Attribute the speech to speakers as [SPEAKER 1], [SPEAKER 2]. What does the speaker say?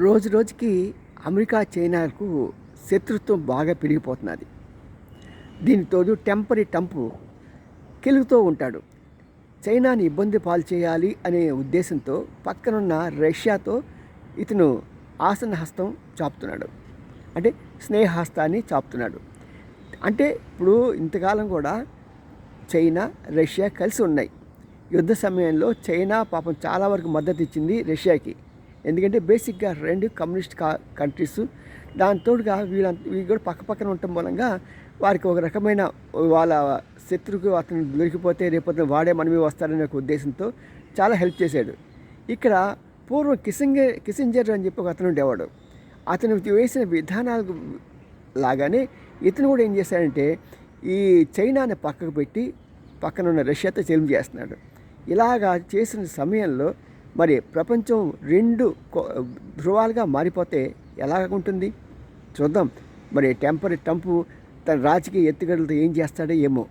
[SPEAKER 1] రోజు రోజుకి అమెరికా చైనాకు శత్రుత్వం బాగా పెరిగిపోతున్నది. దీనితోడు టెంపరీ టంపు కెలుగుతూ ఉంటాడు. చైనాని ఇబ్బంది పాలు చేయాలి అనే ఉద్దేశంతో పక్కనున్న రష్యాతో ఇతను ఆసన హస్తం చాపుతున్నాడు. అంటే స్నేహహస్తాన్ని చాపుతున్నాడు. అంటే ఇప్పుడు ఇంతకాలం కూడా చైనా రష్యా కలిసి ఉన్నాయి. యుద్ధ సమయంలో చైనా పాపం చాలా వరకు మద్దతు ఇచ్చింది రష్యాకి. ఎందుకంటే బేసిక్గా రెండు కమ్యూనిస్ట్ కా కంట్రీస్. దాని తోడుగా వీళ్ళంత వీళ్ళు కూడా పక్క పక్కన ఉండటం మూలంగా వారికి ఒక రకమైన వాళ్ళ శత్రువుకు అతను దొరికిపోతే రేపొద్దున వాడే మనమే వస్తారనే ఒక ఉద్దేశంతో చాలా హెల్ప్ చేశాడు. ఇక్కడ పూర్వం కిసింగర్ కిసింజర్ అని చెప్పి ఒక అతను ఉండేవాడు. అతను వేసిన విధానాలకు లాగానే ఇతను కూడా ఏం చేశాడంటే ఈ చైనాని పక్కకు పెట్టి పక్కన ఉన్న రష్యాతో చెల్లి చేస్తున్నాడు. ఇలాగా చేసిన సమయంలో మరి ప్రపంచం రెండు కో- ధృవాలుగా మారిపోతే ఎలా ఉంటుంది? చూద్దాం. మరి టెంపర్ టంపు తన రాజకీయ ఎత్తుగడలతో ఏం చేస్తాడో ఏమో.